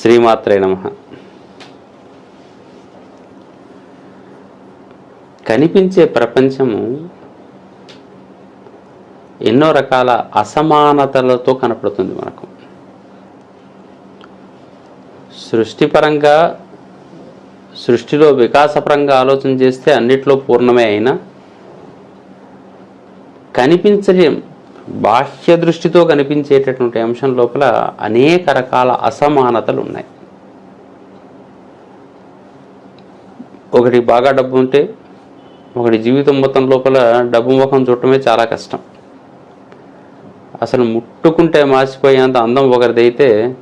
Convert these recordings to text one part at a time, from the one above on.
శ్రీమాత్రే నమ. కనిపించే ప్రపంచము ఎన్నో రకాల అసమానతలతో కనపడుతుంది మనకు. సృష్టిపరంగా సృష్టిలో వికాసపరంగా ఆలోచన చేస్తే అన్నిట్లో పూర్ణమే అయినా కనిపించలేం బాహ్య దృష్టితో కనిపించేటటువంటి అంశం లోపల అనేక రకాల అసమానతలు ఉన్నాయి. ఒకటి బాగా డబ్బు ఉంటే ఒకటి జీవితం మొత్తం లోపల డబ్బు ముఖం చూడటమే చాలా కష్టం. అసలు ముట్టుకుంటే మాసిపోయేంత అందం ఒకరిదైతే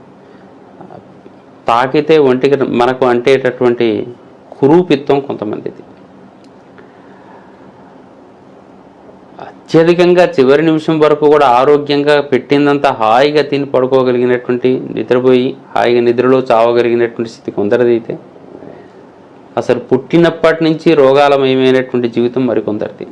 తాకితే ఒంటికి మనకు అంటేటటువంటి కురూపిత్వం కొంతమందిది. అత్యధికంగా చివరి నిమిషం వరకు కూడా ఆరోగ్యంగా పెట్టిందంతా హాయిగా తిని పడుకోగలిగినటువంటి నిద్రపోయి హాయిగా నిద్రలో చావగలిగినటువంటి స్థితి కొందరిదైతే. అసలు పుట్టినప్పటి నుంచి రోగాలమయమైనటువంటి జీవితం మరికొందరిది.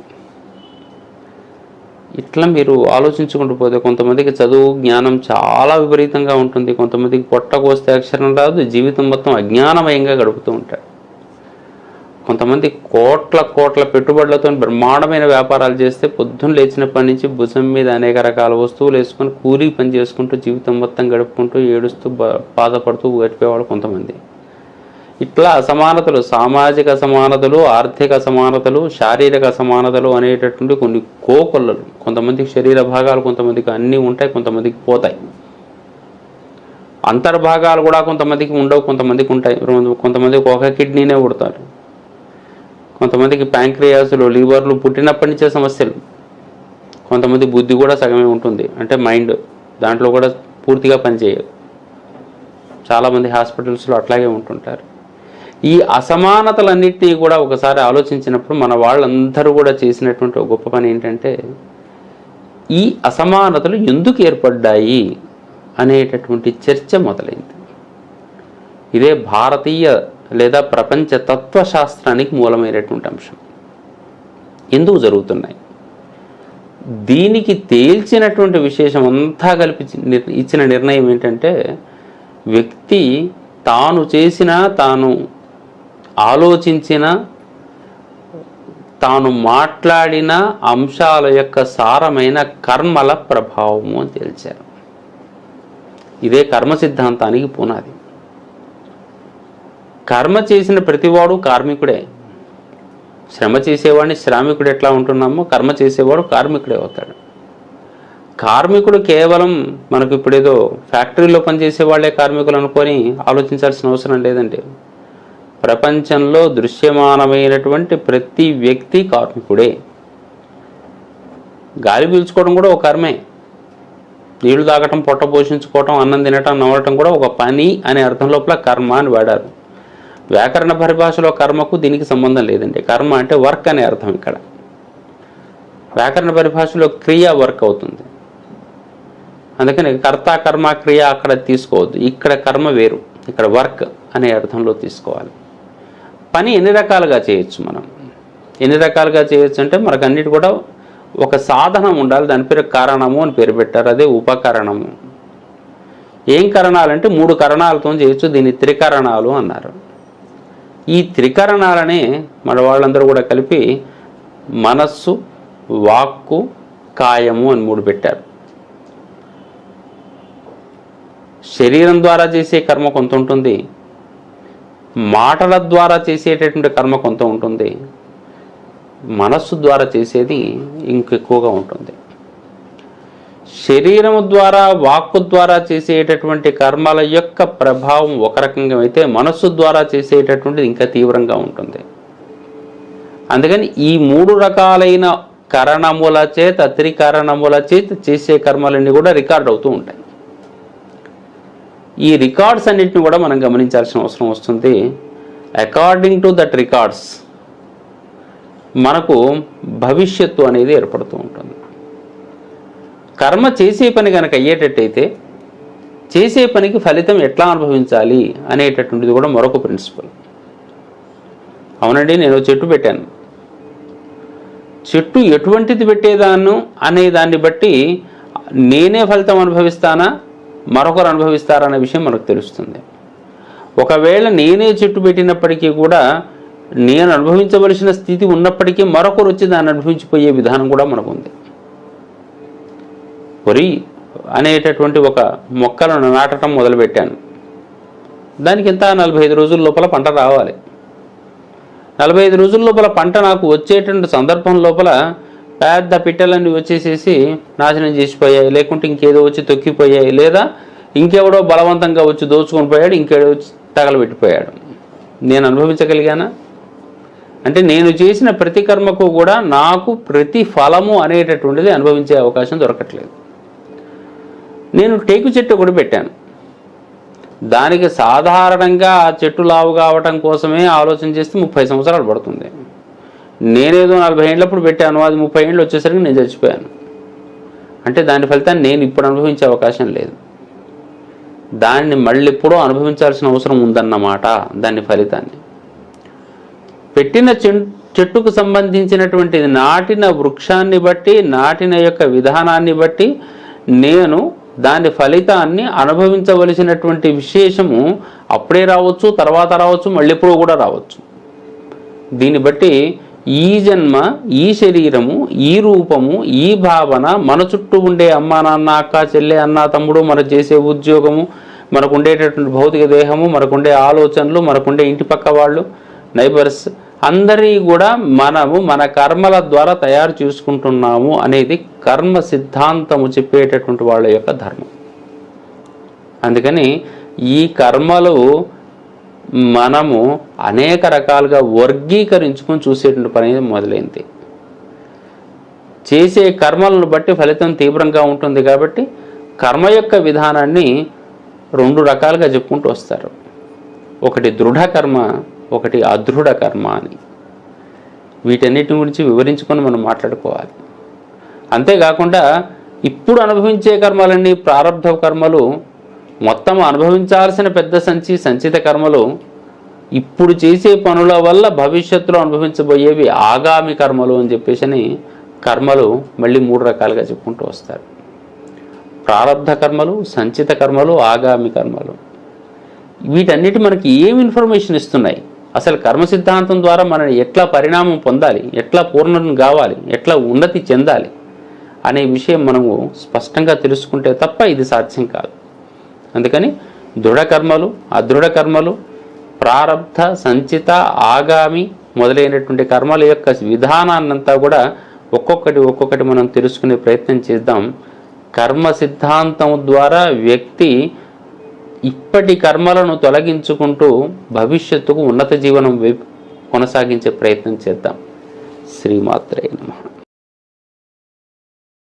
ఇట్లా మీరు ఆలోచించుకుంటూ పోతే కొంతమందికి చదువు జ్ఞానం చాలా విపరీతంగా ఉంటుంది. కొంతమందికి పొట్ట కోస్తే అక్షరం రాదు. జీవితం మొత్తం అజ్ఞానమయంగా గడుపుతూ ఉంటాడు కొంతమంది కోట్ల కోట్ల పెట్టుబడులతో బ్రహ్మాండమైన వ్యాపారాలు చేస్తే పొద్దున్న లేచినప్పటి నుంచి భుజం మీద అనేక రకాల వస్తువులు వేసుకొని కూలీ పని చేసుకుంటూ జీవితం మొత్తం గడుపుకుంటూ ఏడుస్తూ బా- బాధపడుతూ గడిపేవాళ్ళు కొంతమంది. ఇట్లా అసమానతలు సామాజిక అసమానతలు ఆర్థిక అసమానతలు శారీరక అసమానతలు అనేటటువంటి కొన్ని కోకొల్లలు కొంతమందికి శరీర భాగాలు కొంతమందికి అన్నీ ఉంటాయి కొంతమందికి పోతాయి. అంతర్భాగాలు కూడా కొంతమందికి ఉండవు కొంతమందికి ఉంటాయి. కొంతమందికి ఒక కిడ్నీనే ఉడతారు కొంతమందికి ప్యాంక్రియాసులు లివర్లు పుట్టినప్పటి నుంచే సమస్యలు. కొంతమంది బుద్ధి కూడా సగమే ఉంటుంది. అంటే మైండ్ దాంట్లో కూడా పూర్తిగా పనిచేయదు. చాలామంది హాస్పిటల్స్లో అట్లాగే ఉంటుంటారు. ఈ అసమానతలన్నింటినీ కూడా ఒకసారి ఆలోచించినప్పుడు మన వాళ్ళందరూ కూడా చేసినటువంటి ఒక గొప్ప పని ఏంటంటే ఈ అసమానతలు ఎందుకు ఏర్పడ్డాయి అనేటటువంటి చర్చ మొదలైంది. ఇదే భారతీయ లేదా ప్రపంచ తత్వశాస్త్రానికి మూలమైనటువంటి అంశం. ఎందుకు జరుగుతున్నాయి? దీనికి తేల్చినటువంటి విశేషం అంతా కలిపి ఇచ్చిన నిర్ణయం ఏంటంటే వ్యక్తి తాను చేసిన తాను ఆలోచించిన తాను మాట్లాడిన అంశాల యొక్క సారమైన కర్మల ప్రభావము అని తేల్చారు. ఇదే కర్మ సిద్ధాంతానికి పునాది. కర్మ చేసిన ప్రతివాడు కార్మికుడే. శ్రమ చేసేవాడిని శ్రామికుడు ఎట్లా ఉంటున్నామో కర్మ చేసేవాడు కార్మికుడే అవుతాడు. కార్మికుడు కేవలం మనకు ఇప్పుడేదో ఫ్యాక్టరీలో పనిచేసే వాళ్ళే కార్మికులు అనుకొని ఆలోచించాల్సిన అవసరం లేదండి. ప్రపంచంలో దృశ్యమానమైనటువంటి ప్రతి వ్యక్తి కార్మికుడే. గాలి పీల్చుకోవడం కూడా ఒక కర్మే. నీళ్ళు తాగటం పొట్ట పోషించుకోవటం అన్నం తినటం నవ్వటం కూడా ఒక పని అనే అర్థం లోపల కర్మ అని వాడారు. వ్యాకరణ పరిభాషలో కర్మకు దీనికి సంబంధం లేదండి. కర్మ అంటే వర్క్ అనే అర్థం ఇక్కడ. వ్యాకరణ పరిభాషలో క్రియ వర్క్ అవుతుంది. అందుకని కర్త కర్మ క్రియ అక్కడ తీసుకోవద్దు. ఇక్కడ కర్మ వేరు. ఇక్కడ వర్క్ అనే అర్థంలో తీసుకోవాలి. పని ఎన్ని రకాలుగా చేయొచ్చు మనం? ఎన్ని రకాలుగా చేయొచ్చు అంటే మనకు అన్నిటి కూడా ఒక సాధనం ఉండాలి. దాని పేరు కారణము అని పేరు పెట్టారు. అదే ఉపకరణము. ఏం కరణాలంటే మూడు కరణాలతో చేయొచ్చు. దీన్ని త్రికరణాలు అన్నారు. ఈ త్రికరణాలనే మన వాళ్ళందరూ కూడా కలిపి మనస్సు వాక్కు కాయము అని మూడు పెట్టారు. శరీరం ద్వారా చేసే కర్మ కొంత ఉంటుంది. మాటల ద్వారా చేసేటటువంటి కర్మ కొంత ఉంటుంది. మనస్సు ద్వారా చేసేది ఇంకెక్కువగా ఉంటుంది. శరీరము ద్వారా వాక్కు ద్వారా చేసేటటువంటి కర్మల యొక్క ప్రభావం ఒక రకంగా అయితే మనస్సు ద్వారా చేసేటటువంటిది ఇంకా తీవ్రంగా ఉంటుంది. అందుకని ఈ మూడు రకాలైన కరణముల చేత త్రికరణముల చేత చేసే కర్మలన్నీ కూడా రికార్డ్ అవుతూ ఉంటాయి. ఈ రికార్డ్స్ అన్నిటిని కూడా మనం గమనించాల్సిన అవసరం వస్తుంది. అకార్డింగ్ టు దట్ రికార్డ్స్ మనకు భవిష్యత్తు అనేది ఏర్పడుతూ ఉంటుంది. కర్మ చేసే పని కనుక అయ్యేటట్టయితే చేసే పనికి ఫలితం ఎట్లా అనుభవించాలి అనేటటువంటిది కూడా మరొక ప్రిన్సిపల్ అవునండి నేను చెట్టు పెట్టాను. చెట్టు ఎటువంటిది పెట్టేదాను అనే దాన్ని బట్టి నేనే ఫలితం అనుభవిస్తానా మరొకరు అనుభవిస్తారా విషయం మనకు తెలుస్తుంది. ఒకవేళ నేనే చెట్టు పెట్టినప్పటికీ కూడా నేను అనుభవించవలసిన స్థితి ఉన్నప్పటికీ మరొకరు వచ్చి దాన్ని అనుభవించిపోయే విధానం కూడా మనకు ఉంది వరి అనేటటువంటి ఒక మొక్కలను నాటడం మొదలుపెట్టాను. దానికి ఇంత నలభై ఐదు రోజుల లోపల పంట రావాలి. నలభై ఐదు రోజుల లోపల పంట నాకు వచ్చేటువంటి సందర్భం లోపల పెద్ద పిట్టలన్నీ వచ్చేసేసి నాశనం చేసిపోయాయి. లేకుంటే ఇంకేదో వచ్చి తొక్కిపోయాయి. లేదా ఇంకెవడో బలవంతంగా వచ్చి దోచుకొని పోయాడు ఇంకేడో వచ్చి తగలబెట్టిపోయాడు. నేను అనుభవించగలిగానా? అంటే నేను చేసిన ప్రతి కర్మకు కూడా నాకు ప్రతి ఫలము అనేటటువంటిది అనుభవించే అవకాశం దొరకట్లేదు. నేను టేకు చెట్టు ఒకటి పెట్టాను. దానికి సాధారణంగా ఆ చెట్టు లావు కావటం కోసమే ఆలోచన చేస్తే ముప్పై సంవత్సరాలు పడుతుంది. నేనేదో నలభై ఏళ్ళప్పుడు పెట్టాను అది ముప్పై ఏళ్ళు వచ్చేసరికి నేను చచ్చిపోయాను. అంటే దాని ఫలితాన్ని నేను ఇప్పుడు అనుభవించే అవకాశం లేదు. దాన్ని మళ్ళీ ఎప్పుడో అనుభవించాల్సిన అవసరం ఉందన్నమాట దాని ఫలితాన్ని. పెట్టిన చెట్టుకు సంబంధించినటువంటి నాటిన వృక్షాన్ని బట్టి నాటిన యొక్క విధానాన్ని బట్టి నేను దాని ఫలితాన్ని అనుభవించవలసినటువంటి విశేషము అప్పుడే రావచ్చు తర్వాత రావచ్చు మళ్ళీ ఎప్పుడూ కూడా రావచ్చు. దీన్ని బట్టి ఈ జన్మ ఈ శరీరము ఈ రూపము ఈ భావన మన చుట్టూ ఉండే అమ్మ నాన్న అక్క చెల్లె అన్న తమ్ముడు మన చేసే ఉద్యోగము మనకు ఉండేటటువంటి భౌతిక దేహము మనకుండే ఆలోచనలు మనకుండే ఇంటి పక్క వాళ్ళు నైబర్స్ అందరి కూడా మనము మన కర్మల ద్వారా తయారు చేసుకుంటున్నాము అనేది కర్మ సిద్ధాంతము చెప్పేటటువంటి వాళ్ళ యొక్క ధర్మం. అందుకని ఈ కర్మలు మనము అనేక రకాలుగా వర్గీకరించుకొని చూసేటువంటి పని మొదలైంది. చేసే కర్మలను బట్టి ఫలితం తీవ్రంగా ఉంటుంది కాబట్టి కర్మ యొక్క విధానాన్ని రెండు రకాలుగా చెప్పుకుంటూ వస్తారు. ఒకటి దృఢ కర్మ ఒకటి అదృఢ కర్మ అని. వీటన్నిటి గురించి వివరించుకొని మనం మాట్లాడుకోవాలి. అంతేకాకుండా ఇప్పుడు అనుభవించే కర్మలన్నీ ప్రారంభ కర్మలు మొత్తం అనుభవించాల్సిన పెద్ద సంచి సంచిత కర్మలు ఇప్పుడు చేసే పనుల వల్ల భవిష్యత్తులో అనుభవించబోయేవి ఆగామి కర్మలు అని చెప్పేసి అని కర్మలు మళ్ళీ మూడు రకాలుగా చెప్పుకుంటూ వస్తారు. ప్రారంధ కర్మలు సంచిత కర్మలు ఆగామి కర్మలు. వీటన్నిటి మనకి ఏం ఇన్ఫర్మేషన్ ఇస్తున్నాయి? అసలు కర్మ సిద్ధాంతం ద్వారా మనం ఎట్లా పరిణామం పొందాలి? ఎట్లా పూర్ణం కావాలి? ఎట్లా ఉన్నతి చెందాలి? అనే విషయం మనము స్పష్టంగా తెలుసుకుంటే తప్ప ఇది సాధ్యం కాదు. అందుకని దృఢ కర్మలు అదృఢ కర్మలు ప్రారబ్ధ సంచిత ఆగామి మొదలైనటువంటి కర్మల యొక్క విధానాన్నంతా కూడా ఒక్కొక్కటి ఒక్కొక్కటి మనం తెలుసుకునే ప్రయత్నం చేద్దాం. కర్మ సిద్ధాంతం ద్వారా వ్యక్తి ఇప్పటి కర్మలను తొలగించుకుంటూ భవిష్యత్తుకు ఉన్నత జీవనం వైపు కొనసాగించే ప్రయత్నం చేద్దాం. శ్రీమాత్రే నమః.